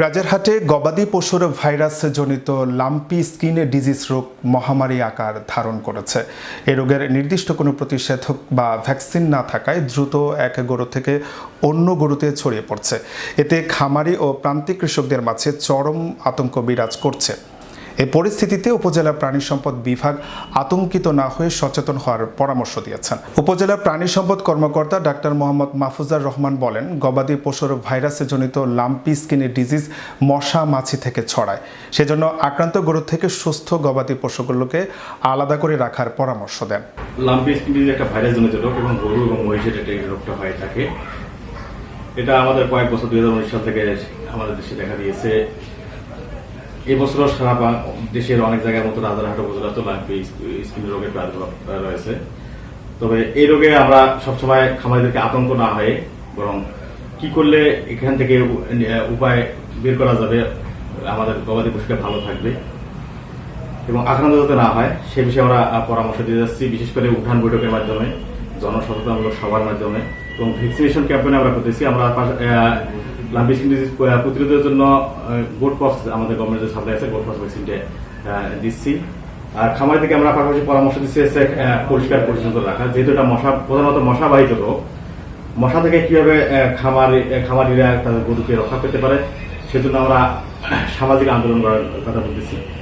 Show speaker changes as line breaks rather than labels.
রাজারহাটে গবাদি পশুর ভাইরাস জনিত লাম্পি স্কিন ডিজিজ রোগ মহামারী আকার ধারণ করেছে। এ রোগের নির্দিষ্ট কোনো প্রতিষেধক বা ভ্যাকসিন না থাকায় দ্রুত এক গরু থেকে অন্য গরুতে ছড়িয়ে পড়ছে। এতে খামারি ও প্রান্তিক কৃষকদের মাঝে চরম আতঙ্ক বিরাজ করছে। এই পরিস্থিতিতে উপজেলা প্রাণী সম্পদ বিভাগ আতঙ্কিত না হয়ে সচেতন হওয়ার পরামর্শ দিয়েছেন। উপজেলা প্রাণী সম্পদ কর্মকর্তা ডাক্তার মোহাম্মদ মাহফুজার রহমান বলেন, গবাদি পশুর ভাইরাসে জনিত লাম্পি স্কিনের ডিজিজ মশা মাছি থেকে ছড়ায়। সেজন্য আক্রান্ত গরু থেকে সুস্থ গবাদি পশুগুলোকে আলাদা করে রাখার পরামর্শ দেন।
লাম্পি স্কিন একটা ভাইরাস জনিত রোগ এবং গরু এবং মহিষের এই রোগটা হয়ে থাকে। এটা আমাদের কয়েক বছর দুই হাজার উনিশ সাল থেকে আমাদের দেশে দেখা দিয়েছে। এই বছরও সারা দেশের অনেক জায়গার মতো রাজারহাট উপজেলা তো লাম্পি স্কিন রোগের রয়েছে। তবে এই রোগে আমরা সবসময় খামারিদেরকে আতঙ্ক না হয়ে বরং কি করলে এখান থেকে উপায় বের করা যাবে, আমাদের গবাদি পশুটা ভালো থাকবে এবং আক্রান্ত যাতে না হয়, সে বিষয়ে আমরা পরামর্শ দিয়ে যাচ্ছি, বিশেষ করে উঠান বৈঠকের মাধ্যমে জনসচেতনমূলক সভার মাধ্যমে এবং ভ্যাকসিনেশন ক্যাম্পেইন আমরা করতেছি। আমরা লাম্পি ডিজিজ প্রতিরোধের জন্য গোট পক্স আমাদের গভর্নমেন্টের সাপ্লাই আছে গোট পক্স ভ্যাকসিনটা দিচ্ছি। আর খামার থেকে আমরা পাশাপাশি পরামর্শ দিচ্ছি হচ্ছে, পরিষ্কার পরিচ্ছন্ন রাখা। যেহেতু এটা মশা প্রধানত মশাবাহিত রোগ মশা থেকে কীভাবে খামারি খামারিরা তাদের গরুকে রক্ষা পেতে পারে সেজন্য আমরা সামাজিক আন্দোলন করার কথা বলতেছি।